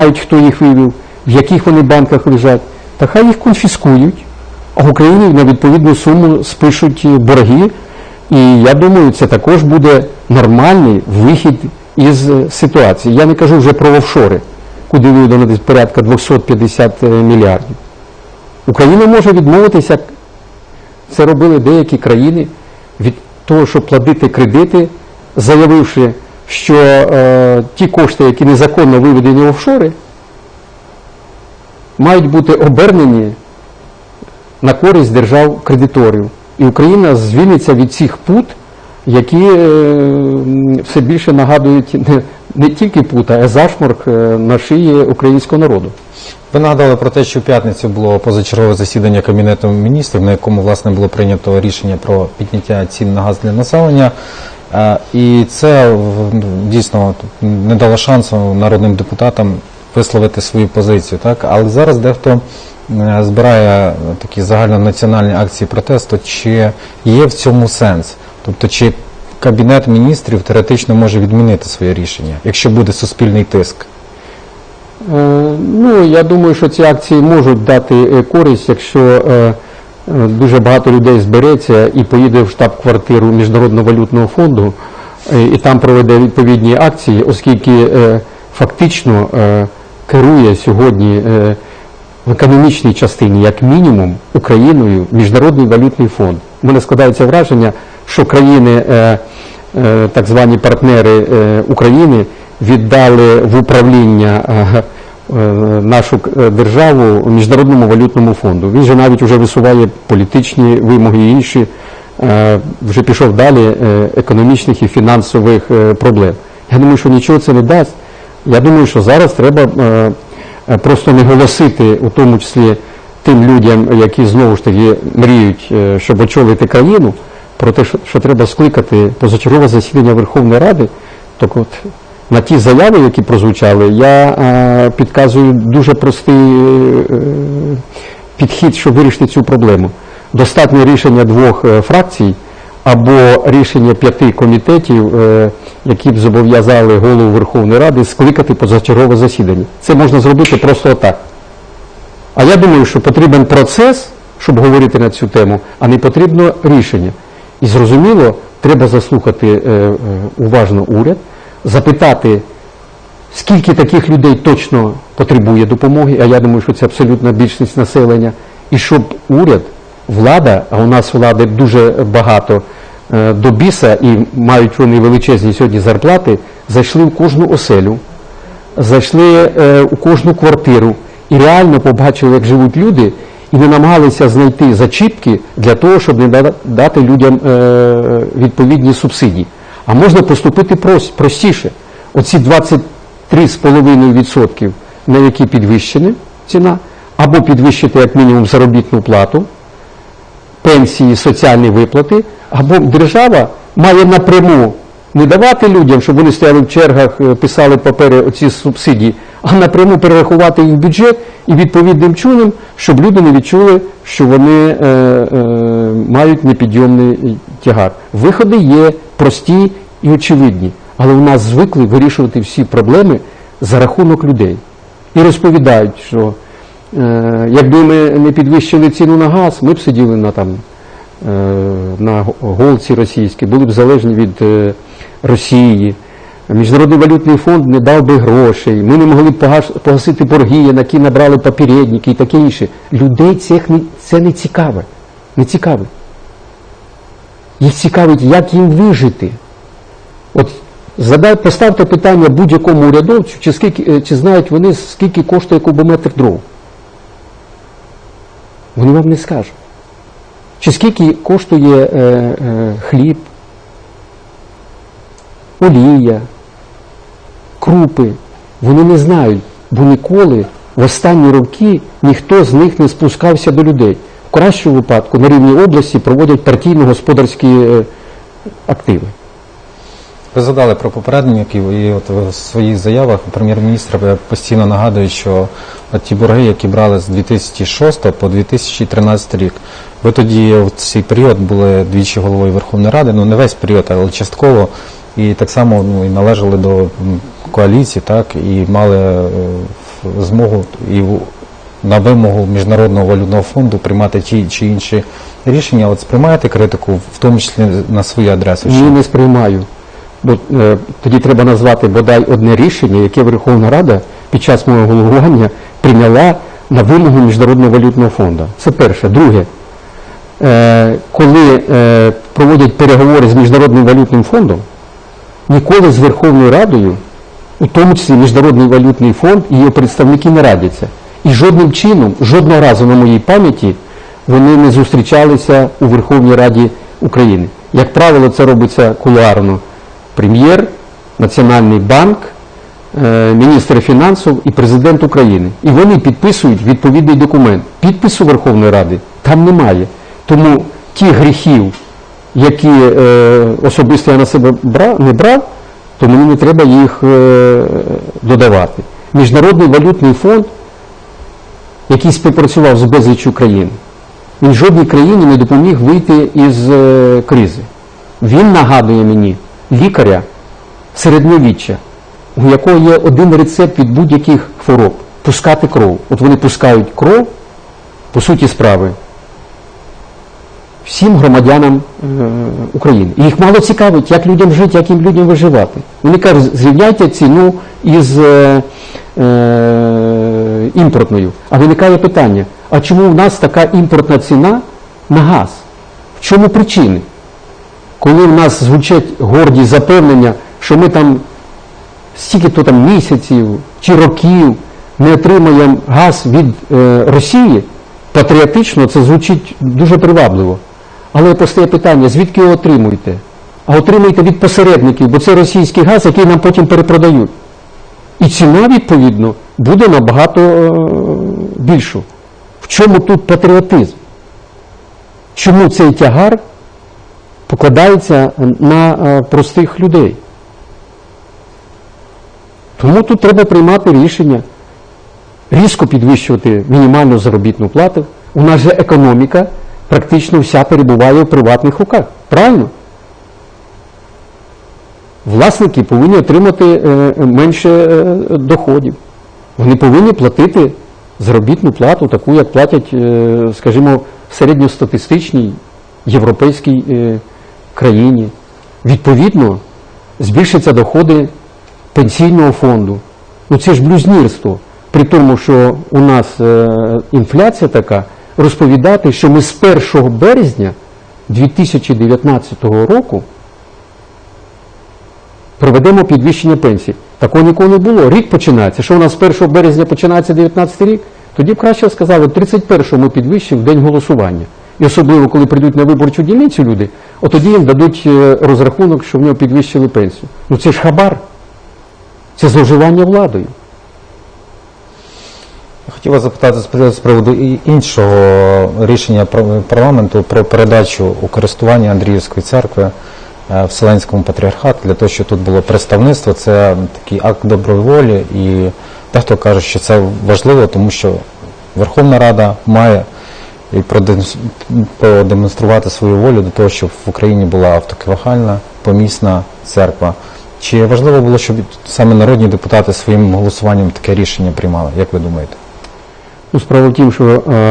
хто їх вивів, в яких вони банках лежать, та хай їх конфіскують, а в Україні на відповідну суму спишуть е, борги. І я думаю, це також буде нормальний вихід із е, ситуації. Я не кажу вже про офшори, куди видано десь порядка 250 мільярдів. Україна може відмовитися, як це робили деякі країни, від того, щоб платити кредити, заявивши, що е, ті кошти, які незаконно виведені офшори, мають бути обернені на користь держав-кредиторів. І Україна звільниться від цих пут, які е, все більше нагадують не, не тільки пута, а зашморк е, на шиї українського народу. Ви нагадали про те, що в п'ятницю було позачергове засідання Кабінету міністрів, на якому власне було прийнято рішення про підняття цін на газ для населення. І це дійсно не дало шансу народним депутатам висловити свою позицію. Так? Але зараз дехто е, збирає такі загальнонаціональні акції протесту. Чи є в цьому сенс? Тобто, чи Кабінет міністрів теоретично може відмінити своє рішення, якщо буде суспільний тиск? Е, Ну, я думаю, що ці акції можуть дати е, користь, якщо дуже багато людей збереться і поїде в штаб-квартиру Міжнародного валютного фонду е, і там проведе відповідні акції, оскільки е, фактично е, керує сьогодні в економічній частині, як мінімум, Україною Міжнародний валютний фонд. У мене складається враження, що країни, так звані партнери України, віддали в управління нашу е, державу Міжнародному валютному фонду. Він же навіть вже висуває політичні вимоги і інші, е, вже пішов далі е, економічних і фінансових е, проблем. Я думаю, що нічого це не дасть. Я думаю, що зараз треба е, е, просто не голосити, у тому числі тим людям, які знову ж таки мріють, е, щоб очолити країну, про те, що треба скликати позачергове засідання Верховної Ради, так от на ті заяви, які прозвучали, я е, підказую дуже простий е, підхід, щоб вирішити цю проблему. Достатньо рішення двох е, фракцій або рішення п'яти комітетів, які б зобов'язали голову Верховної Ради скликати позачергове засідання. Це можна зробити просто отак. А я думаю, що потрібен процес, щоб говорити на цю тему, а не потрібно рішення. І зрозуміло, треба заслухати уважно уряд, запитати, скільки таких людей точно потребує допомоги, а я думаю, що це абсолютна більшість населення, і щоб уряд, влада, а у нас влади дуже багато е, до біса і мають вони величезні сьогодні зарплати, зайшли в кожну оселю, зайшли е, у кожну квартиру і реально побачили, як живуть люди, і не намагалися знайти зачіпки для того, щоб не дати людям е, відповідні субсидії. А можна поступити простіше. Оці 23,5%, на які підвищена ціна, або підвищити як мінімум заробітну плату, пенсії, соціальні виплати, або держава має напряму не давати людям, щоб вони стояли в чергах, е, писали папери оці субсидії, а напряму перерахувати їх в бюджет і відповідним чином, щоб люди не відчули, що вони е, е, мають непідйомний тягар. Виходи є прості і очевидні, але у нас звикли вирішувати всі проблеми за рахунок людей. І розповідають, що е, якби ми не підвищили ціну на газ, ми б сиділи на там е, на голці російській, були б залежні від е, Росії. Міжнародний валютний фонд не дав би грошей, ми не могли б погасити борги, на які набрали попередники і таке інше. Людей цих не, це не цікаве. Не цікавить. Їх цікавить, як їм вижити. От задай, поставте питання будь-якому урядовцю, чи, скільки, е, чи знають вони, скільки коштує кубометр дров. Вони вам не скажуть. Чи скільки коштує е, е, хліб, олія, крупи. Вони не знають, бо ніколи в останні роки ніхто з них не спускався до людей. В кращому випадку на рівні області проводять партійно-господарські е, активи. Ви згадали про попередників, і от в своїх заявах прем'єр-міністр постійно нагадує, що ті борги, які брали з 2006 по 2013 рік, ви тоді в цей період були двічі головою Верховної Ради, ну не весь період, але частково, і так само ну, і належали до коаліції, так, і мали е, змогу і на вимогу Міжнародного валютного фонду приймати ті чи інші рішення. От сприймаєте критику, в тому числі на свою адресу? Ні, не сприймаю. Бо е, тоді треба назвати бодай одне рішення, яке Верховна Рада під час мого головування прийняла на вимогу Міжнародного валютного фонду. Це перше. Друге, е, коли е, проводять переговори з Міжнародним валютним фондом, ніколи з Верховною Радою, у тому числі Міжнародний валютний фонд і його представники не радяться. І жодним чином, жодного разу на моїй пам'яті вони не зустрічалися у Верховній Раді України. Як правило, це робиться кулуарно. Прем'єр, Національний банк, е, міністр фінансів і президент України. І вони підписують відповідний документ. Підпису Верховної Ради там немає. Тому ті гріхів, які е, особисто я на себе не брав, то мені не треба їх е, додавати. Міжнародний валютний фонд, який співпрацював з безліччю країн, він жодній країні не допоміг вийти із е, кризи. Він нагадує мені лікаря середньовіччя, у якого є один рецепт від будь-яких хвороб пускати кров. От вони пускають кров, по суті справи, всім громадянам е, України. І їх мало цікавить, як людям жити, як їм людям виживати. Вони кажуть, зрівняйте ціну із е, е, імпортною. А виникає питання, а чому в нас така імпортна ціна на газ? В чому причини? Коли в нас звучать горді запевнення, що ми там стільки-то там місяців чи років не отримаємо газ від е, Росії, патріотично це звучить дуже привабливо. Але постає питання, звідки його отримуєте? А отримуєте від посередників, бо це російський газ, який нам потім перепродають. І ціна, відповідно, буде набагато е, більшу. В чому тут патріотизм? Чому цей тягар покладається на е, простих людей? Тому тут треба приймати рішення, різко підвищувати мінімальну заробітну плату. У нас же економіка практично вся перебуває в приватних руках. Правильно? Власники повинні отримати е, менше е, доходів. Вони повинні платити заробітну плату, таку, як платять, е, скажімо, в середньостатистичній європейській країні. Відповідно, збільшаться доходи пенсійного фонду. Ну це ж блюзнірство. При тому, що у нас інфляція така, розповідати, що ми з 1 березня 2019 року проведемо підвищення пенсій. Такого ніколи не було. Рік починається. Що у нас з 1 березня починається 19 рік? Тоді б краще сказали, 31-го ми підвищимо в день голосування. І особливо, коли прийдуть на виборчу дільницю люди, от тоді їм дадуть е, розрахунок, що в нього підвищили пенсію. Ну це ж хабар. Це зловживання владою. Я хотів вас запитати з приводу- іншого рішення парламенту про передачу у користування Андріївської церкви Вселенському патріархату для того, щоб тут було представництво. Це такий акт доброї волі, і дехто каже, що це важливо, тому що Верховна Рада має і продемонструвати свою волю до того, щоб в Україні була автокефальна помісна церква. Чи важливо було, щоб саме народні депутати своїм голосуванням таке рішення приймали? Як ви думаєте? Ну, справа в тім, що е,